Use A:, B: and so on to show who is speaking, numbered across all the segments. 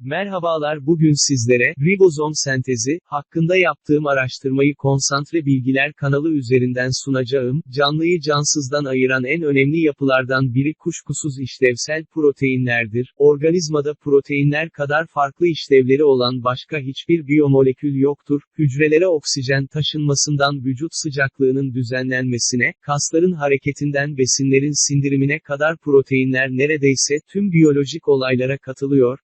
A: Merhabalar bugün sizlere, ribozom sentezi, hakkında yaptığım araştırmayı konsantre bilgiler kanalı üzerinden sunacağım, canlıyı cansızdan ayıran en önemli yapılardan biri kuşkusuz işlevsel proteinlerdir. Organizmada proteinler kadar farklı işlevleri olan başka hiçbir biyomolekül yoktur. Hücrelere oksijen taşınmasından vücut sıcaklığının düzenlenmesine, kasların hareketinden besinlerin sindirimine kadar proteinler neredeyse tüm biyolojik olaylara katılıyor.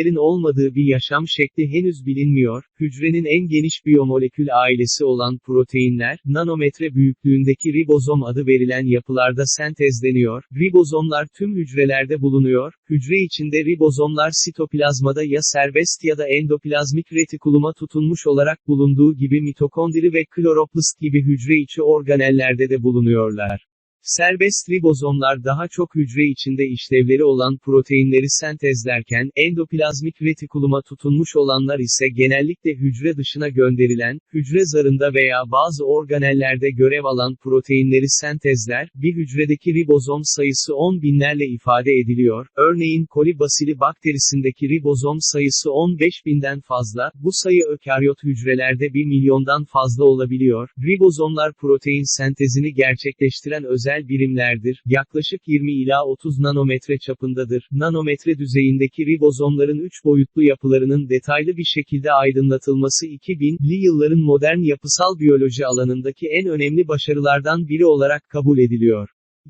A: Proteinlerin olmadığı bir yaşam şekli henüz bilinmiyor. Hücrenin en geniş biyomolekül ailesi olan proteinler, nanometre büyüklüğündeki ribozom adı verilen yapılarda sentezleniyor. Ribozomlar tüm hücrelerde bulunuyor. Hücre içinde ribozomlar sitoplazmada ya serbest ya da endoplazmik retikuluma tutunmuş olarak bulunduğu gibi mitokondri ve kloroplast gibi hücre içi organellerde de bulunuyorlar. Serbest ribozomlar daha çok hücre içinde işlevleri olan proteinleri sentezlerken, endoplazmik retikuluma tutunmuş olanlar ise genellikle hücre dışına gönderilen, hücre zarında veya bazı organellerde görev alan proteinleri sentezler, bir hücredeki ribozom sayısı 10 binlerle ifade ediliyor. Örneğin koli basili bakterisindeki ribozom sayısı 15 binden fazla, bu sayı ökaryot hücrelerde 1 milyondan fazla olabiliyor. Ribozomlar protein sentezini gerçekleştiren özel birimlerdir. Yaklaşık 20 ila 30 nanometre çapındadır. Nanometre düzeyindeki ribozomların 3 boyutlu yapılarının detaylı bir şekilde aydınlatılması 2000'li yılların modern yapısal biyoloji alanındaki en önemli başarılardan biri olarak kabul ediliyor.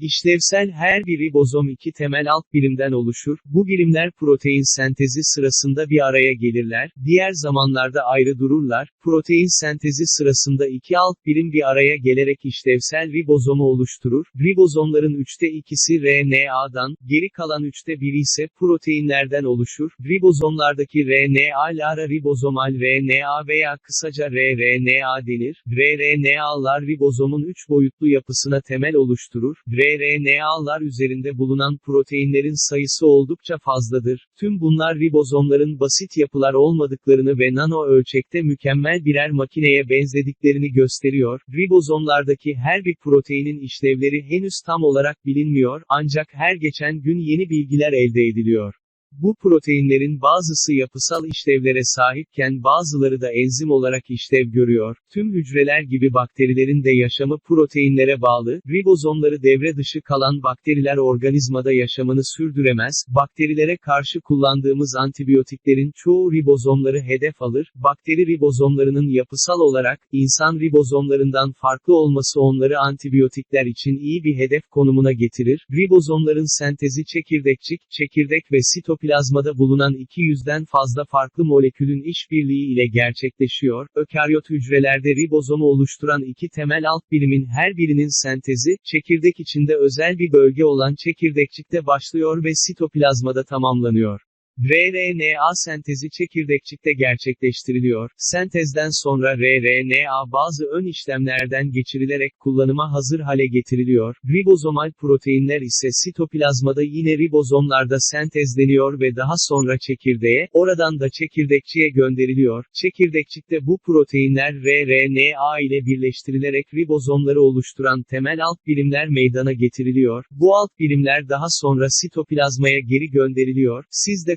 A: İşlevsel her bir ribozom iki temel alt birimden oluşur. Bu birimler protein sentezi sırasında bir araya gelirler, diğer zamanlarda ayrı dururlar. Protein sentezi sırasında iki alt birim bir araya gelerek işlevsel ribozomu oluşturur. Ribozomların üçte ikisi RNA'dan, geri kalan üçte biri ise proteinlerden oluşur. Ribozomlardaki RNA'lara ribozomal RNA veya kısaca rRNA denir. rRNA'lar ribozomun üç boyutlu yapısına temel oluşturur. rRNA'lar üzerinde bulunan proteinlerin sayısı oldukça fazladır. Tüm bunlar ribozomların basit yapılar olmadıklarını ve nano ölçekte mükemmel birer makineye benzediklerini gösteriyor. Ribozomlardaki her bir proteinin işlevleri henüz tam olarak bilinmiyor, ancak her geçen gün yeni bilgiler elde ediliyor. Bu proteinlerin bazısı yapısal işlevlere sahipken bazıları da enzim olarak işlev görüyor. Tüm hücreler gibi bakterilerin de yaşamı proteinlere bağlı. Ribozomları devre dışı kalan bakteriler organizmada yaşamını sürdüremez. Bakterilere karşı kullandığımız antibiyotiklerin çoğu ribozomları hedef alır. Bakteri ribozomlarının yapısal olarak insan ribozomlarından farklı olması onları antibiyotikler için iyi bir hedef konumuna getirir. Ribozomların sentezi çekirdekçik, çekirdek ve sitoplazma sitoplazmada bulunan 200'den fazla farklı molekülün işbirliği ile gerçekleşiyor. Ökaryot hücrelerde ribozomu oluşturan iki temel alt birimin her birinin sentezi, çekirdek içinde özel bir bölge olan çekirdekçikte başlıyor ve sitoplazmada tamamlanıyor. rRNA sentezi çekirdekçikte gerçekleştiriliyor. Sentezden sonra rRNA bazı ön işlemlerden geçirilerek kullanıma hazır hale getiriliyor. Ribozomal proteinler ise sitoplazmada yine ribozomlarda sentezleniyor ve daha sonra çekirdeğe, oradan da çekirdekçiye gönderiliyor. Çekirdekçikte bu proteinler rRNA ile birleştirilerek ribozomları oluşturan temel alt birimler meydana getiriliyor. Bu alt birimler daha sonra sitoplazmaya geri gönderiliyor. Siz de